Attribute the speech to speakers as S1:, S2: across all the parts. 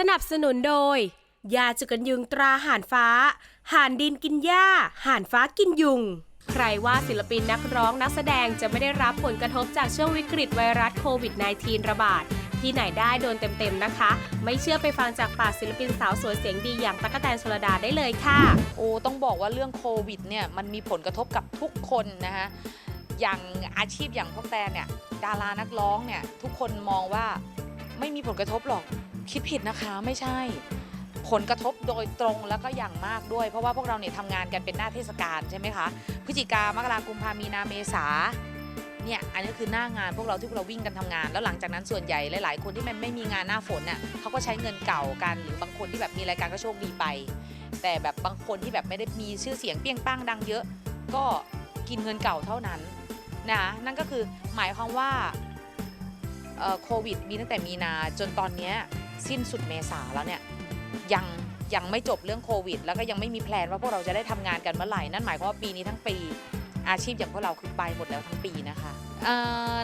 S1: สนับสนุนโดย ยาจุกันยุงตราห่านฟ้า ห่านดินกินหญ้า ห่านฟ้ากินยุง ใครว่าศิลปินนักร้องนักแสดงจะไม่ได้รับผลกระทบจากช่วงวิกฤตไวรัสโควิด -19 ระบาดที่ไหนได้โดนเต็มๆนะคะ ไม่เชื่อไปฟังจากปากศิลปินสาวสวยเสียงดีอย่างตั๊กแตนชลดาได้เลยค่ะ
S2: โอ้ต้องบอกว่าเรื่องโควิดเนี่ยมันมีผลกระทบกับทุกคนนะคะอย่างอาชีพอย่างพวกแตนเนี่ยดารานักร้องเนี่ยทุกคนมองว่าไม่มีผลกระทบหรอก คิดผิดนะคะไม่ใช่ ผลกระทบโดยตรงแล้วก็อย่างมากด้วย เพราะว่าพวกเราเนี่ยทำงานกันเป็นหน้าเทศกาลใช่ไหมคะพฤศจิกามกรากุมภามีนาเมษาเนี่ยอันนี้คือหน้างานพวกเราที่พวกเราวิ่งกันทำงาน แล้วหลังจากนั้นส่วนใหญ่หลายๆ คนที่มันไม่มีงานหน้าฝนน่ะเขาก็ใช้เงินเก่ากัน หรือบางคนที่แบบมีรายการก็โชคดีไป แต่แบบบางคนที่แบบไม่ได้มีชื่อเสียงเปี้ยงป้างดังเยอะ ก็กินเงินเก่าเท่านั้นนะนั่นก็คือหมายความว่าโควิดมีตั้งแต่มีนาจนตอนเนี้ย สิ้นสุดเมษาแล้วเนี่ยยังยังไม่จบเรื่องโควิด แล้วก็ยังไม่มีแพลนว่าพวกเราจะได้ทำงานกันเมื่อไหร่ นั่นหมายความว่าปีนี้ทั้งปี อาชีพอย่างพวกเราคือไปหมดแล้วทั้งปีนะคะ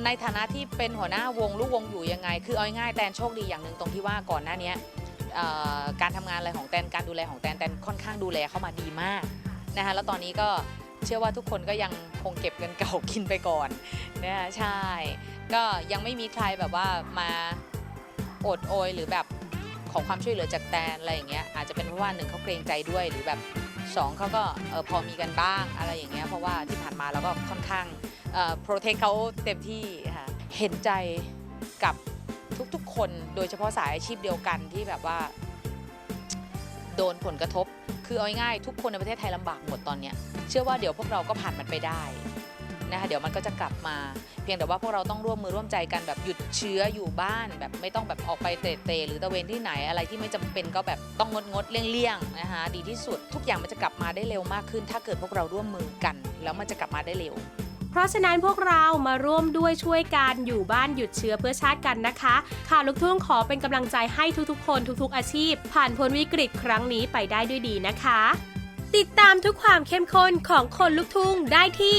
S2: ในฐานะที่เป็นหัวหน้าวงลูกวงอยู่ยังไง คือเอาง่ายแตนโชคดีอย่างหนึ่งตรงที่ว่าก่อนหน้านี้การทำงานอะไรของแตนการดูแลของแตนแตนค่อนข้างดูแลเข้ามาดีมากนะคะแล้วตอนนี้ก็เชื่อว่าทุกคนก็ยังคงเก็บเงินเก่ากินไปก่อนนะะใช่ ก็ยังไม่มีใครแบบว่ามา โอดโอยหรือแบบขอความช่วยเหลือจากแตนอะไรอย่างเงี้ยอาจจะเป็นเพราะว่าหนึ่งเขาเกรงใจด้วยหรือแบบสองเขาก็เออพอมีกันบ้างอะไรอย่างเงี้ยเพราะว่าที่ผ่านมาเราก็ค่อนข้างโปรเทคเขาเต็มที่ค่ะเห็นใจกับทุกๆ คนโดยเฉพาะสายอาชีพเดียวกันที่แบบว่า โดนผลกระทบ คือเอาง่ายๆทุกคนในประเทศไทยลำบากหมดตอนเนี้ยเชื่อว่าเดี๋ยวพวกเราก็ผ่านมันไปได้ นะคะเดี๋ยวมันก็จะกลับมา เพียงแต่ว่าพวกเราต้องร่วมมือร่วมใจกันแบบหยุดเชื้ออยู่บ้าน แบบไม่ต้องแบบออกไปเตะๆหรือตะเวนที่ไหนอะไรที่ไม่จำเป็นก็แบบต้องงดงดเลี่ยงๆนะคะดีที่สุดทุกอย่างมันจะกลับมาได้เร็วมากขึ้น ถ้าเกิดพวกเราร่วมมือกัน แล้วมันจะกลับมาได้เร็ว
S1: เพราะฉะนั้นพวกเรามาร่วมด้วยช่วยกันอยู่บ้านหยุดเชื้อเพื่อชาติกันนะคะ ข่าวลูกทุ่งขอเป็นกำลังใจให้ทุกๆ คนทุกๆ อาชีพ ผ่านพ้นวิกฤตครั้งนี้ไปได้ด้วยดีนะคะ ติดตามทุกความเข้มข้นของคนลูกทุ่งได้ที่